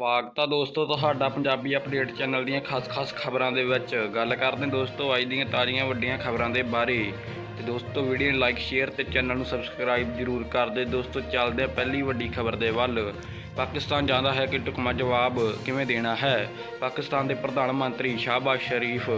ਸਵਾਗਤ ਆ ਦੋਸਤੋ ਤੁਹਾਡਾ ਪੰਜਾਬੀ ਅਪਡੇਟ ਚੈਨਲ ਦੀਆਂ ਖਾਸ-ਖਾਸ ਖਬਰਾਂ ਦੇ ਵਿੱਚ। ਗੱਲ ਕਰਦੇ ਹਾਂ ਦੋਸਤੋ ਅੱਜ ਦੀਆਂ ਤਾਜ਼ੀਆਂ ਵੱਡੀਆਂ ਖਬਰਾਂ ਦੇ ਬਾਰੇ। ਤੇ ਦੋਸਤੋ ਵੀਡੀਓ ਨੂੰ ਲਾਈਕ ਸ਼ੇਅਰ ਤੇ ਚੈਨਲ ਨੂੰ ਸਬਸਕ੍ਰਾਈਬ ਜਰੂਰ ਕਰ ਦੇ ਦੋਸਤੋ ਚੱਲਦੇ ਹਾਂ ਪਹਿਲੀ ਵੱਡੀ ਖਬਰ ਦੇ ਵੱਲ। ਪਾਕਿਸਤਾਨ ਜਾਂਦਾ ਹੈ ਕਿ ਟੁਕਮਾ ਜਵਾਬ ਕਿਵੇਂ ਦੇਣਾ ਹੈ? ਪਾਕਿਸਤਾਨ ਦੇ ਪ੍ਰਧਾਨ ਮੰਤਰੀ ਸ਼ਾਹਬਾਜ਼ ਸ਼ਰੀਫ।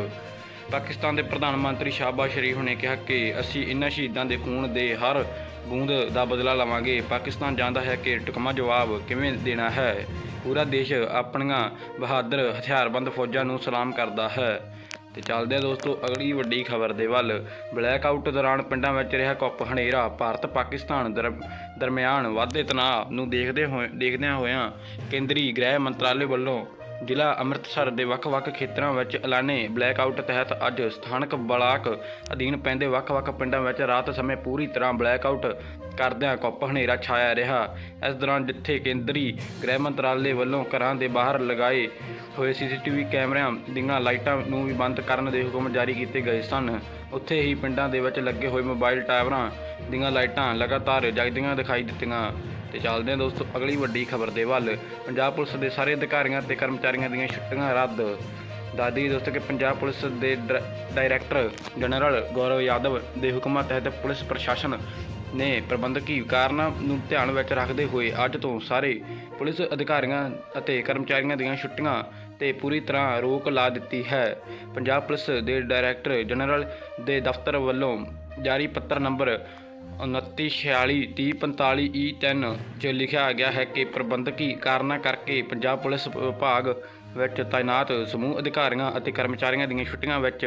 ਪਾਕਿਸਤਾਨ ਦੇ ਪ੍ਰਧਾਨ ਮੰਤਰੀ ਸ਼ਾਹਬਾਜ਼ ਸ਼ਰੀਫ ਨੇ ਕਿਹਾ ਕਿ ਅਸੀਂ ਇਨ੍ਹਾਂ ਸ਼ਹੀਦਾਂ ਦੇ ਖੂਨ ਦੇ ਹਰ ਬੂੰਦ ਦਾ ਬਦਲਾ ਲਵਾਂਗੇ। ਪਾਕਿਸਤਾਨ ਜਾਣਦਾ ਹੈ ਕਿ ਟੁਕਮਾ ਜਵਾਬ ਕਿਵੇਂ ਦੇਣਾ ਹੈ। ਪੂਰਾ ਦੇਸ਼ ਆਪਣੀਆਂ ਬਹਾਦਰ ਹਥਿਆਰਬੰਦ ਫੌਜਾਂ ਨੂੰ ਸਲਾਮ ਕਰਦਾ ਹੈ। ਤੇ ਚੱਲਦੇ ਆ ਦੋਸਤੋ, ਅਗਲੀ ਵੱਡੀ ਖਬਰ ਦੇ ਵੱਲ। ਬਲੈਕ ਆਊਟ ਦੌਰਾਨ ਪਿੰਡਾਂ ਵਿੱਚ ਰਿਹਾ ਕੁੱਪ ਹਨੇਰਾ। ਭਾਰਤ ਪਾਕਿਸਤਾਨ ਦਰ- ਦਰਮਿਆਨ ਵਾਧੇ ਤਣਾਅ ਨੂੰ ਦੇਖਦੇ ਹੋਏ, ਦੇਖਦਿਆਂ ਹੋਇਆਂ ਕੇਂਦਰੀ ਗ੍ਰਹਿ ਮੰਤਰਾਲੇ ਵੱਲੋਂ ਜ਼ਿਲ੍ਹਾ ਅੰਮ੍ਰਿਤਸਰ ਦੇ ਵੱਖ-ਵੱਖ ਖੇਤਰਾਂ ਵਿੱਚ ਐਲਾਨੇ ਬਲੈਕ ਆਊਟ ਤਹਿਤ ਅੱਜ ਸਥਾਨਕ ਬਲਾਕ ਅਧੀਨ ਪੈਂਦੇ ਵੱਖ-ਵੱਖ ਪਿੰਡਾਂ ਵਿੱਚ ਰਾਤ ਸਮੇਂ ਪੂਰੀ ਤਰ੍ਹਾਂ ਬਲੈਕ ਆਊਟ ਕਰਦਿਆਂ ਕੁੱਪ ਹਨੇਰਾ ਛਾਇਆ ਰਿਹਾ। ਇਸ ਦੌਰਾਨ ਜਿੱਥੇ ਕੇਂਦਰੀ ਗ੍ਰਹਿ ਮੰਤਰਾਲੇ ਵੱਲੋਂ ਘਰਾਂ ਦੇ ਬਾਹਰ ਲਗਾਏ ਹੋਏ ਸੀਸੀਟੀਵੀ ਕੈਮਰਿਆਂ ਦੀਆਂ ਲਾਈਟਾਂ ਨੂੰ ਵੀ ਬੰਦ ਕਰਨ ਦੇ ਹੁਕਮ ਜਾਰੀ ਕੀਤੇ ਗਏ ਸਨ। ਉੱਥੇ ਹੀ ਪਿੰਡਾਂ ਦੇ ਵਿੱਚ ਲੱਗੇ ਹੋਏ ਮੋਬਾਈਲ ਟਾਵਰਾਂ ਦੀਆਂ ਲਾਈਟਾਂ ਲਗਾਤਾਰ ਜਗਦੀਆਂ ਦਿਖਾਈ ਦਿੱਤੀਆਂ। ਤੇ ਚੱਲਦੇ ਹਾਂ ਦੋਸਤੋ, ਅਗਲੀ ਵੱਡੀ ਖਬਰ ਦੇ ਵੱਲ। ਪੰਜਾਬ ਪੁਲਿਸ ਦੇ ਸਾਰੇ ਅਧਿਕਾਰੀਆਂ ਤੇ ਕਰਮਚਾਰੀਆਂ ਦੀਆਂ ਛੁੱਟੀਆਂ ਰੱਦ। ਦਾਦੀ ਦੋਸਤੋ ਕਿ ਪੰਜਾਬ ਪੁਲਿਸ ਦੇ ਡਰ- ਡਾਇਰੈਕਟਰ ਜਨਰਲ ਗੌਰਵ ਯਾਦਵ ਦੇ ਹੁਕਮਾਂ ਤਹਿਤ ਪੁਲਿਸ ਪ੍ਰਸ਼ਾਸਨ ਨੇ ਪ੍ਰਬੰਧਕੀ ਕਾਰਨਾਂ ਨੂੰ ਧਿਆਨ ਵਿੱਚ ਰੱਖਦੇ ਹੋਏ ਅੱਜ ਤੋਂ ਸਾਰੇ ਪੁਲਿਸ ਅਧਿਕਾਰੀਆਂ ਅਤੇ ਕਰਮਚਾਰੀਆਂ ਦੀਆਂ ਛੁੱਟੀਆਂ ਤੇ ਪੂਰੀ ਤਰ੍ਹਾਂ ਰੋਕ ਲਾ ਦਿੱਤੀ ਹੈ। ਪੰਜਾਬ ਪੁਲਿਸ ਦੇ ਡਾਇਰੈਕਟਰ ਜਨਰਲ ਦੇ ਦਫ਼ਤਰ ਵੱਲੋਂ ਜਾਰੀ ਪੱਤਰ ਨੰਬਰ 29463045 E3 'ਚ ਲਿਖਿਆ ਗਿਆ ਹੈ ਕਿ ਪ੍ਰਬੰਧਕੀ ਕਾਰਨਾਂ ਕਰਕੇ ਪੰਜਾਬ ਪੁਲਿਸ ਵਿਭਾਗ ਵਿੱਚ ਤਾਇਨਾਤ ਸਮੂਹ ਅਧਿਕਾਰੀਆਂ ਅਤੇ ਕਰਮਚਾਰੀਆਂ ਦੀਆਂ ਛੁੱਟੀਆਂ ਵਿੱਚ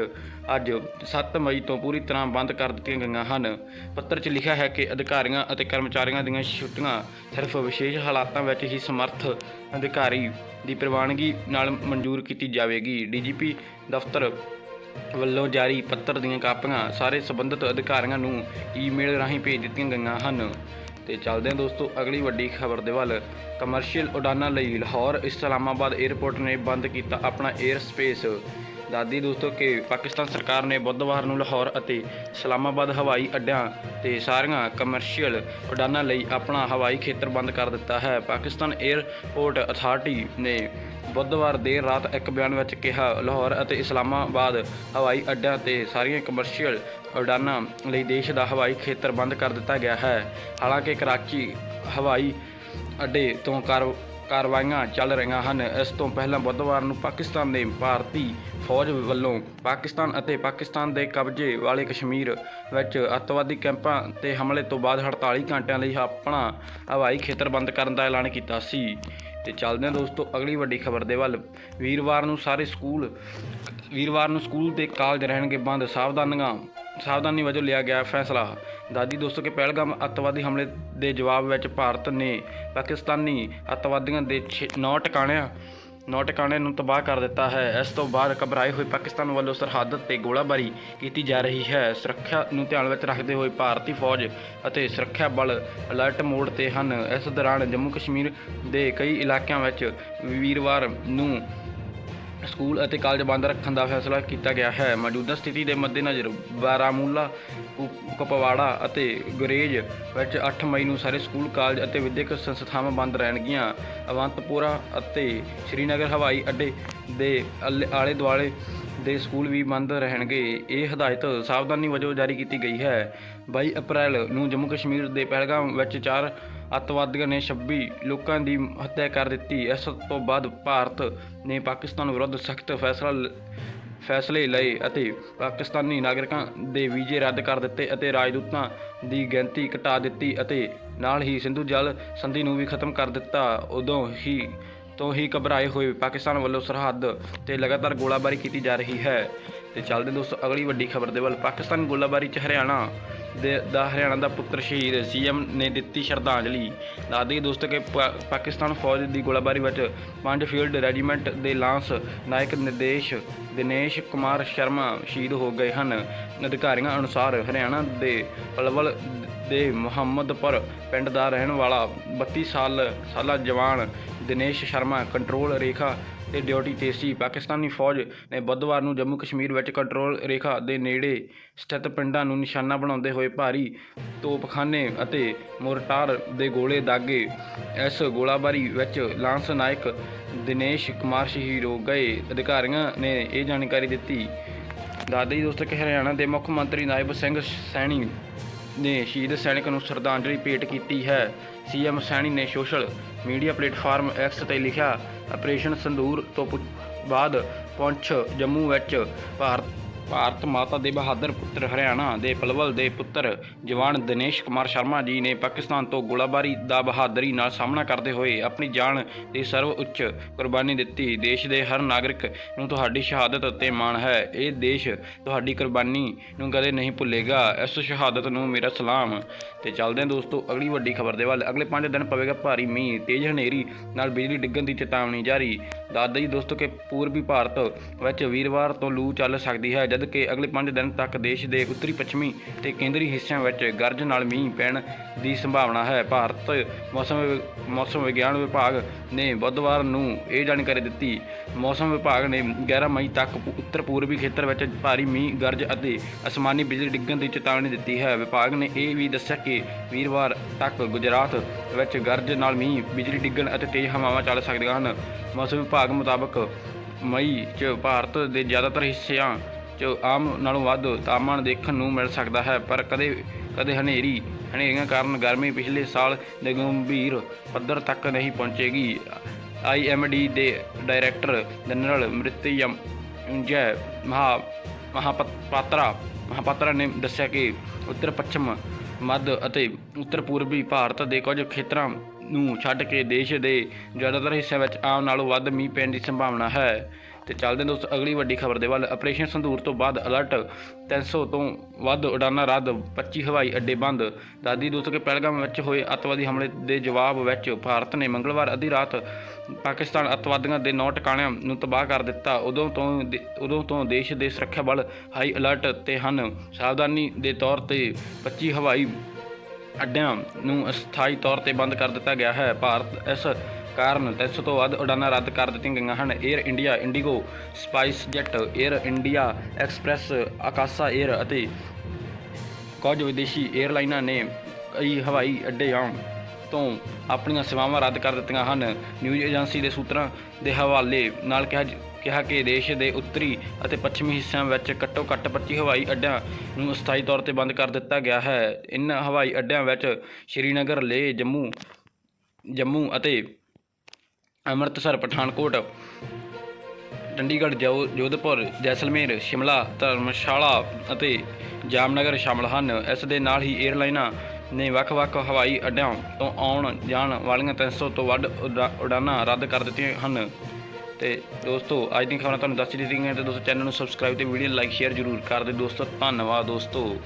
ਅੱਜ 7 ਮਈ ਤੋਂ ਪੂਰੀ ਤਰ੍ਹਾਂ ਬੰਦ ਕਰ ਦਿੱਤੀਆਂ ਗਈਆਂ ਹਨ। ਪੱਤਰ 'ਚ ਲਿਖਿਆ ਹੈ ਕਿ ਅਧਿਕਾਰੀਆਂ ਅਤੇ ਕਰਮਚਾਰੀਆਂ ਦੀਆਂ ਛੁੱਟੀਆਂ ਸਿਰਫ ਵਿਸ਼ੇਸ਼ ਹਾਲਾਤਾਂ ਵਿੱਚ ਹੀ ਸਮਰੱਥ ਅਧਿਕਾਰੀ ਦੀ ਪ੍ਰਵਾਨਗੀ ਨਾਲ ਮਨਜ਼ੂਰ ਕੀਤੀ ਜਾਵੇਗੀ। ਡੀਜੀਪੀ ਦਫ਼ਤਰ ਵੱਲੋਂ ਜਾਰੀ ਪੱਤਰ ਦੀਆਂ ਕਾਪੀਆਂ ਸਾਰੇ ਸਬੰਧਤ ਅਧਿਕਾਰੀਆਂ ਨੂੰ ਈਮੇਲ ਰਾਹੀਂ ਭੇਜ ਦਿੱਤੀਆਂ ਗਈਆਂ ਹਨ। ਤੇ ਚੱਲਦੇ ਹਾਂ ਦੋਸਤੋ, ਅਗਲੀ ਵੱਡੀ ਖਬਰ ਦੇ ਵੱਲ। ਕਮਰਸ਼ੀਅਲ ਉਡਾਨਾਂ ਲਈ ਲਾਹੌਰ, ਇਸਲਾਮਾਬਾਦ 에ਅਰਪੋਰਟ ਨੇ ਬੰਦ ਕੀਤਾ ਆਪਣਾ 에ਅਰ ਸਪੇਸ ਦਾਦੀ ਦੋਸਤੋ ਕਿ ਪਾਕਿਸਤਾਨ ਸਰਕਾਰ ਨੇ ਬੁੱਧਵਾਰ ਨੂੰ ਲਾਹੌਰ ਅਤੇ ਇਸਲਾਮਾਬਾਦ ਹਵਾਈ ਅੱਡਿਆਂ ਤੇ ਸਾਰੀਆਂ ਕਮਰਸ਼ੀਅਲ ਉਡਾਨਾਂ ਲਈ ਆਪਣਾ ਹਵਾਈ ਖੇਤਰ ਬੰਦ ਕਰ ਦਿੱਤਾ ਹੈ। ਪਾਕਿਸਤਾਨ 에ਅਰਪੋਰਟ ਅਥਾਰਟੀ ਨੇ ਬੁੱਧਵਾਰ ਦੇਰ ਰਾਤ ਇੱਕ ਬਿਆਨ ਵਿੱਚ ਕਿਹਾ, ਲਾਹੌਰ ਅਤੇ ਇਸਲਾਮਾਬਾਦ ਹਵਾਈ ਅੱਡਿਆਂ ਤੇ ਸਾਰੀਆਂ ਕਮਰਸ਼ੀਅਲ ਉਡਾਨਾਂ ਲਈ ਦੇਸ਼ ਦਾ ਹਵਾਈ ਖੇਤਰ ਬੰਦ ਕਰ ਦਿੱਤਾ ਗਿਆ ਹੈ। ਹਾਲਾਂਕਿ ਕਰਾਚੀ ਹਵਾਈ ਅੱਡੇ ਤੋਂ ਕਾਰ, ਕਾਰਵਾਈਆਂ ਚੱਲ ਰਹੀਆਂ ਹਨ। ਇਸ ਤੋਂ ਪਹਿਲਾਂ ਬੁੱਧਵਾਰ ਨੂੰ ਪਾਕਿਸਤਾਨ ਨੇ ਭਾਰਤੀ ਫੌਜ ਵੱਲੋਂ ਪਾਕਿਸਤਾਨ ਅਤੇ ਪਾਕਿਸਤਾਨ ਦੇ ਕਬਜ਼ੇ ਵਾਲੇ ਕਸ਼ਮੀਰ ਵਿੱਚ ਅੱਤਵਾਦੀ ਕੈਂਪਾਂ ਤੇ ਹਮਲੇ ਤੋਂ ਬਾਅਦ 48 ਘੰਟਿਆਂ ਲਈ ਆਪਣਾ ਹਵਾਈ ਖੇਤਰ ਬੰਦ ਕਰਨ ਦਾ ਐਲਾਨ ਕੀਤਾ ਸੀ। ਤੇ ਚੱਲਦੇ ਹਾਂ ਦੋਸਤੋ, ਅਗਲੀ ਵੱਡੀ ਖਬਰ ਦੇ ਵੱਲ। ਵੀਰਵਾਰ ਨੂੰ ਸਾਰੇ ਸਕੂਲ, ਵੀਰਵਾਰ ਨੂੰ ਸਕੂਲ ਤੇ ਕਾਲਜ ਰਹਿਣਗੇ ਬੰਦ, ਸਾਵਧਾਨੀਆਂ, ਸਾਵਧਾਨੀ ਵਜੋਂ ਲਿਆ ਗਿਆ ਫੈਸਲਾ। ਦਾਦੀ ਦੋਸਤੋ ਕਿ ਪਹਿਲਗਾਮ ਅੱਤਵਾਦੀ ਹਮਲੇ ਦੇ ਜਵਾਬ ਵਿੱਚ ਭਾਰਤ ਨੇ ਪਾਕਿਸਤਾਨੀ ਅੱਤਵਾਦੀਆਂ ਦੇ 9 ਟਿਕਾਣਿਆਂ ਨੌ ਟਿਕਾਣਿਆਂ ਨੂੰ ਤਬਾਹ ਕਰ ਦਿੱਤਾ ਹੈ। ਇਸ ਤੋਂ ਬਾਅਦ ਘਬਰਾਏ ਹੋਏ ਪਾਕਿਸਤਾਨ ਵੱਲੋਂ ਸਰਹੱਦ ਤੇ ਗੋਲਾਬਾਰੀ ਕੀਤੀ ਜਾ ਰਹੀ ਹੈ। ਸੁਰੱਖਿਆ ਨੂੰ ਧਿਆਨ ਵਿੱਚ ਰੱਖਦੇ ਹੋਏ ਭਾਰਤੀ ਫੌਜ ਅਤੇ ਸੁਰੱਖਿਆ ਬਲ ਅਲਰਟ ਮੋਡ ਤੇ ਹਨ। ਇਸ ਦੌਰਾਨ ਜੰਮੂ ਕਸ਼ਮੀਰ ਦੇ ਕਈ ਇਲਾਕਿਆਂ ਵਿੱਚ ਵੀਰਵਾਰ ਨੂੰ ਸਕੂਲ ਅਤੇ ਕਾਲਜ ਬੰਦ ਰੱਖਣ ਦਾ ਫੈਸਲਾ ਕੀਤਾ ਗਿਆ ਹੈ। ਮੌਜੂਦਾ ਸਥਿਤੀ ਦੇ ਮੱਦੇਨਜ਼ਰ ਬਾਰਾਮੂਲਾ ਕੁ- ਕੁਪਵਾੜਾ ਅਤੇ ਗੁਰੇਜ ਵਿੱਚ 8 ਮਈ ਨੂੰ ਸਾਰੇ ਸਕੂਲ, ਕਾਲਜ ਅਤੇ ਵਿਦਿਅਕ ਸੰਸਥਾਵਾਂ ਬੰਦ ਰਹਿਣਗੀਆਂ। ਅਵੰਤਪੁਰਾ ਅਤੇ ਸ਼੍ਰੀਨਗਰ, ਹਵਾਈ ਅੱਡੇ ਦੇ ਆਲੇ ਦੁਆਲੇ ਦੇ ਸਕੂਲ ਵੀ ਬੰਦ ਰਹਿਣਗੇ। ਇਹ ਹਦਾਇਤ ਸਾਵਧਾਨੀ ਵਜੋਂ ਜਾਰੀ ਕੀਤੀ ਗਈ ਹੈ। 22 ਅਪ੍ਰੈਲ ਨੂੰ ਜੰਮੂ ਕਸ਼ਮੀਰ ਦੇ ਪਹਿਲਗਾਮ ਵਿੱਚ ਚਾਰ ਅੱਤਵਾਦੀਆਂ ਨੇ 26 ਲੋਕਾਂ ਦੀ ਹੱਤਿਆ ਕਰ ਦਿੱਤੀ। ਇਸ ਤੋਂ ਬਾਅਦ ਭਾਰਤ ਨੇ ਪਾਕਿਸਤਾਨ ਵਿਰੁੱਧ ਸਖਤ ਫੈਸਲਾ ਫੈਸਲੇ ਲਏ ਅਤੇ ਪਾਕਿਸਤਾਨੀ ਨਾਗਰਿਕਾਂ ਦੇ ਵੀਜ਼ੇ ਰੱਦ ਕਰ ਦਿੱਤੇ ਅਤੇ ਰਾਜਦੂਤਾਂ ਦੀ ਗਿਣਤੀ ਘਟਾ ਦਿੱਤੀ ਅਤੇ ਨਾਲ ਹੀ ਸਿੰਧੂ ਜਲ ਸੰਧੀ ਨੂੰ ਵੀ ਖਤਮ ਕਰ ਦਿੱਤਾ। ਉਦੋਂ ਹੀ, ਤੋਂ ਹੀ ਘਬਰਾਏ ਹੋਏ ਪਾਕਿਸਤਾਨ ਵੱਲੋਂ ਸਰਹੱਦ ਤੇ ਲਗਾਤਾਰ ਗੋਲਾਬਾਰੀ ਕੀਤੀ ਜਾ ਰਹੀ ਹੈ। ਤੇ ਚੱਲਦੇ ਦੋਸਤੋ, ਅਗਲੀ ਵੱਡੀ ਖਬਰ ਦੇ ਵੱਲ ਪਾਕਿਸਤਾਨ ਗੋਲਾਬਾਰੀ ਚ ਹਰਿਆਣਾ ਦੇ ਦਾ ਹਰਿਆਣਾ ਦਾ ਪੁੱਤਰ ਸ਼ਹੀਦ ਸੀਐਮ ਨੇ ਦਿੱਤੀ ਸ਼ਰਧਾਂਜਲੀ। ਦੱਸਦੇ ਦੋਸਤ ਕਿ ਪਾਕਿਸਤਾਨ ਫੌਜ ਦੀ ਗੋਲਾਬਾਰੀ ਵਿੱਚ ਪੰਜ ਫੀਲਡ ਰੈਜੀਮੈਂਟ ਦੇ ਲਾਂਸ ਨਾਇਕ ਨਿਰਦੇਸ਼ ਦਿਨੇਸ਼ ਕੁਮਾਰ ਸ਼ਰਮਾ ਸ਼ਹੀਦ ਹੋ ਗਏ ਹਨ। ਅਧਿਕਾਰੀਆਂ ਅਨੁਸਾਰ ਹਰਿਆਣਾ ਦੇ ਪਲਵਲ ਦੇ ਮੁਹੰਮਦਪੁਰ ਪਿੰਡ ਦਾ ਰਹਿਣ ਵਾਲਾ 32 ਸਾਲ, ਸਾਲਾ ਜਵਾਨ ਦਿਨੇਸ਼ ਸ਼ਰਮਾ ਕੰਟਰੋਲ ਰੇਖਾ ਤੇ ਡਿਊਟੀ ਤੇ ਪਾਕਿਸਤਾਨੀ ਫੌਜ ਨੇ ਬੁੱਧਵਾਰ ਨੂੰ ਜੰਮੂ ਕਸ਼ਮੀਰ ਵਿੱਚ ਕੰਟਰੋਲ ਰੇਖਾ ਦੇ ਨੇੜੇ ਸਥਿਤ ਪਿੰਡਾਂ ਨੂੰ ਨਿਸ਼ਾਨਾ ਬਣਾਉਂਦੇ ਹੋਏ ਭਾਰੀ ਤੋਪਖਾਨੇ ਅਤੇ ਮੋਰਟਾਰ ਦੇ ਗੋਲੇ ਦਾਗੇ। ਇਸ ਗੋਲਾਬਾਰੀ ਵਿੱਚ ਲਾਂਸ ਨਾਇਕ ਦਿਨੇਸ਼ ਕੁਮਾਰ ਸ਼ਹੀਦ ਹੋ ਗਏ। ਅਧਿਕਾਰੀਆਂ ਨੇ ਇਹ ਜਾਣਕਾਰੀ ਦਿੱਤੀ। ਦਾਦਾ ਜੀ ਦੋਸਤੋ ਕਿ ਹਰਿਆਣਾ ਦੇ ਮੁੱਖ ਮੰਤਰੀ ਨਾਇਬ ਸਿੰਘ ਸੈਣੀ ਨੇ ਸ਼ਹੀਦ ਸੈਨਿਕ ਨੂੰ ਸ਼ਰਧਾਂਜਲੀ ਭੇਟ ਕੀਤੀ ਹੈ। ਸੀਐਮ ਸੈਣੀ ਨੇ ਸੋਸ਼ਲ ਮੀਡੀਆ ਪਲੇਟਫਾਰਮ ਐਕਸ ਤੇ ਲਿਖਿਆ, ਆਪਰੇਸ਼ਨ ਸੰਦੂਰ ਤੋਂ ਪੁ- ਬਾਅਦ ਪੁੰਛ ਜੰਮੂ ਵਿੱਚ ਭਾਰਤ ਭਾਰਤ ਮਾਤਾ ਦੇ ਬਹਾਦਰ ਪੁੱਤਰ ਹਰਿਆਣਾ ਦੇ ਪਲਵਲ ਦੇ ਪੁੱਤਰ ਜਵਾਨ ਦਿਨੇਸ਼ ਕੁਮਾਰ ਸ਼ਰਮਾ ਜੀ ਨੇ ਪਾਕਿਸਤਾਨ ਤੋਂ ਗੋਲਾਬਾਰੀ ਦਾ ਬਹਾਦਰੀ ਨਾਲ ਸਾਹਮਣਾ ਕਰਦੇ ਹੋਏ ਆਪਣੀ ਜਾਨ ਦੀ ਸਰਵ ਉੱਚ ਕੁਰਬਾਨੀ ਦਿੱਤੀ। ਦੇਸ਼ ਦੇ ਹਰ ਨਾਗਰਿਕ ਨੂੰ ਤੁਹਾਡੀ ਸ਼ਹਾਦਤ ਉੱਤੇ ਮਾਣ ਹੈ। ਇਹ ਦੇਸ਼ ਤੁਹਾਡੀ ਕੁਰਬਾਨੀ ਨੂੰ ਕਦੇ ਨਹੀਂ ਭੁੱਲੇਗਾ। ਇਸ ਸ਼ਹਾਦਤ ਨੂੰ ਮੇਰਾ ਸਲਾਮ। ਤੇ ਚੱਲਦੇ ਹਾਂ ਦੋਸਤੋ, ਅਗਲੀ ਵੱਡੀ ਖਬਰ ਦੇ ਵੱਲ। ਅਗਲੇ 5 ਦਿਨ ਪਵੇਗਾ ਭਾਰੀ ਮੀਂਹ, ਤੇਜ਼ ਹਨੇਰੀ ਨਾਲ ਬਿਜਲੀ ਡਿੱਗਣ ਦੀ ਚੇਤਾਵਨੀ ਜਾਰੀ। ਦੱਸਦਾ ਜੀ ਦੋਸਤੋ ਕਿ ਪੂਰਬੀ ਭਾਰਤ ਵਿੱਚ ਵੀਰਵਾਰ ਤੋਂ ਲੂ ਚੱਲ ਸਕਦੀ ਹੈ। ਜਦ ਕਿ ਅਗਲੇ 5 ਦਿਨ ਤੱਕ ਦੇਸ਼ ਦੇ ਉੱਤਰੀ, ਪੱਛਮੀ ਤੇ ਕੇਂਦਰੀ ਹਿੱਸਿਆਂ ਵਿੱਚ ਗਰਜ ਨਾਲ ਮੀਂਹ ਪੈਣ ਦੀ ਸੰਭਾਵਨਾ ਹੈ। ਭਾਰਤ ਮੌਸਮ ਮੌਸਮ ਵਿਗਿਆਨ ਵਿਭਾਗ ਨੇ ਬੁੱਧਵਾਰ ਨੂੰ ਇਹ ਜਾਣਕਾਰੀ ਦਿੱਤੀ। ਮੌਸਮ ਵਿਭਾਗ ਨੇ 11 ਮਈ ਤੱਕ ਉੱਤਰ ਪੂਰਬੀ ਖੇਤਰ ਵਿੱਚ ਭਾਰੀ ਮੀਂਹ ਗਰਜ ਅਤੇ ਅਸਮਾਨੀ ਬਿਜਲੀ ਡਿੱਗਣ ਦੀ ਚੇਤਾਵਨੀ ਦਿੱਤੀ ਹੈ। ਵਿਭਾਗ ਨੇ ਇਹ ਵੀ ਦੱਸਿਆ ਕਿ ਵੀਰਵਾਰ ਤੱਕ ਗੁਜਰਾਤ ਵਿੱਚ ਗਰਜ ਨਾਲ ਮੀਂਹ, ਬਿਜਲੀ ਡਿੱਗਣ ਅਤੇ ਤੇਜ਼ ਹਵਾਵਾਂ ਚੱਲ ਸਕਦੀਆਂ ਹਨ। ਮੌਸਮ ਵਿਭਾਗ ਮੁਤਾਬਕ ਮਈ 'ਚ ਭਾਰਤ ਦੇ ਜ਼ਿਆਦਾਤਰ ਹਿੱਸਿਆਂ 'ਚ ਆਮ ਨਾਲੋਂ ਵੱਧ ਤਾਪਮਾਨ ਦੇਖਣ ਨੂੰ ਮਿਲ ਸਕਦਾ ਹੈ, ਪਰ ਕਦੇ ਕਦੇ ਹਨੇਰੀ, ਹਨੇਰੀਆਂ ਕਾਰਨ ਗਰਮੀ ਪਿਛਲੇ ਸਾਲ ਦੇ ਗੰਭੀਰ ਪੱਧਰ ਤੱਕ ਨਹੀਂ ਪਹੁੰਚੇਗੀ। ਆਈਐਮਡੀ ਦੇ ਡਾਇਰੈਕਟਰ ਜਨਰਲ ਮ੍ਰਿਤਯਮ ਜੈ ਮਹਾ, ਮਹਾਪਾਤਰਾ ਮਹਾਪਾਤਰਾ ਨੇ ਦੱਸਿਆ ਕਿ ਉੱਤਰ ਪੱਛਮ, ਮੱਧ ਅਤੇ ਉੱਤਰ ਪੂਰਬੀ ਭਾਰਤ ਦੇ ਕੁਝ ਖੇਤਰਾਂ ਨੂੰ ਛੱਡ ਕੇ ਦੇਸ਼ ਦੇ ਜ਼ਿਆਦਾਤਰ ਹਿੱਸਿਆਂ ਵਿੱਚ ਆਮ ਨਾਲੋਂ ਵੱਧ ਮੀਂਹ ਪੈਣ ਦੀ ਸੰਭਾਵਨਾ ਹੈ। ਤੇ ਚੱਲਦੇ ਹਾਂ ਦੋਸਤੋ ਅਗਲੀ ਵੱਡੀ ਖਬਰ ਦੇ ਵੱਲ। ਆਪਰੇਸ਼ਨ ਸੰਧੂਰ ਤੋਂ ਬਾਅਦ ਅਲਰਟ 300 ਤੋਂ ਵੱਧ ਉਡਾਨਾਂ ਰੱਦ 25 ਹਵਾਈ ਅੱਡੇ ਬੰਦ। ਦਾਦੀ ਦੋਸਤੋ ਕਿ ਪਹਿਲਗਾਮ ਵਿੱਚ ਹੋਏ ਅੱਤਵਾਦੀ ਹਮਲੇ ਦੇ ਜਵਾਬ ਵਿੱਚ ਭਾਰਤ ਨੇ ਮੰਗਲਵਾਰ ਅੱਧੀ ਰਾਤ ਪਾਕਿਸਤਾਨ ਅੱਤਵਾਦੀਆਂ ਦੇ ਨੌ ਟਿਕਾਣਿਆਂ ਨੂੰ ਤਬਾਹ ਕਰ ਦਿੱਤਾ। ਉਦੋਂ ਤੋਂ ਦੇ- ਉਦੋਂ ਤੋਂ ਦੇਸ਼ ਦੇ ਸੁਰੱਖਿਆ ਬਲ ਹਾਈ ਅਲਰਟ ਤੇ ਹਨ। ਸਾਵਧਾਨੀ ਦੇ ਤੌਰ ਤੇ 25 ਹਵਾਈ ਅੱਡਿਆਂ ਨੂੰ ਅਸਥਾਈ ਤੌਰ ਤੇ ਬੰਦ ਕਰ ਦਿੱਤਾ ਗਿਆ ਹੈ। ਭਾਰਤ ਇਸ ਕਾਰਨ 300 ਤੋਂ ਵੱਧ ਉਡਾਨਾਂ ਰੱਦ ਕਰ ਦਿੱਤੀਆਂ ਗਈਆਂ ਹਨ। Air India IndiGo SpiceJet air India express Akasa air ਅਤੇ ਕੁਝ ਵਿਦੇਸ਼ੀ 에ਅਰਲਾਈਨਾਂ ਨੇ ਕਈ ਹਵਾਈ ਅੱਡਿਆਂ ਤੋਂ ਆਪਣੀਆਂ ਸੇਵਾਵਾਂ ਰੱਦ ਕਰ ਦਿੱਤੀਆਂ ਹਨ। ਨਿਊਜ਼ ਏਜੰਸੀ ਦੇ ਸੂਤਰਾਂ ਦੇ ਹਵਾਲੇ ਨਾਲ ਕਿਹਾ ਕਿਹਾ ਕਿ ਦੇਸ਼ ਦੇ ਉੱਤਰੀ ਅਤੇ ਪੱਛਮੀ ਹਿੱਸਿਆਂ ਵਿੱਚ ਘੱਟੋ-ਘੱਟ 25 ਹਵਾਈ ਅੱਡਿਆਂ ਨੂੰ ਸਥਾਈ ਤੌਰ ਤੇ ਬੰਦ ਕਰ ਦਿੱਤਾ ਗਿਆ ਹੈ। ਇਨ੍ਹਾਂ ਹਵਾਈ ਅੱਡਿਆਂ ਵਿੱਚ ਸ਼੍ਰੀਨਗਰ, ਲੇਹ, ਜੰਮੂ ਜੰਮੂ ਅਤੇ ਅੰਮ੍ਰਿਤਸਰ, ਪਠਾਨਕੋਟ, ਚੰਡੀਗੜ੍ਹ, ਜੋ ਜੋਧਪੁਰ, ਜੈਸਲਮੇਰ, ਸ਼ਿਮਲਾ, ਧਰਮਸ਼ਾਲਾ ਅਤੇ ਜਾਮਨਗਰ ਸ਼ਾਮਲ ਹਨ। ਇਸ ਦੇ ਨਾਲ ਹੀ ਏਅਰਲਾਈਨਾਂ ਨੇ ਵੱਖ-ਵੱਖ ਹਵਾਈ ਅੱਡਿਆਂ ਤੋਂ ਆਉਣ ਜਾਣ ਵਾਲੀਆਂ 300 ਤੋਂ ਵੱਧ ਉਡਾ- ਉਡਾਨਾਂ ਰੱਦ ਕਰ ਦਿੱਤੀਆਂ ਹਨ। ਤੇ ਦੋਸਤੋ, ਅੱਜ ਦੀਆਂ ਖਬਰਾਂ ਤੁਹਾਨੂੰ ਦੱਸ ਦਿੱਤੀਆਂ ਗਈਆਂ ਤੇ ਦੋਸਤੋ ਚੈਨਲ ਨੂੰ ਸਬਸਕ੍ਰਾਈਬ ਤੇ ਵੀਡੀਓ ਲਾਈਕ ਸ਼ੇਅਰ ਜ਼ਰੂਰ ਕਰ ਦਿਓ। ਦੋਸਤੋ, ਧੰਨਵਾਦ ਦੋਸਤੋ।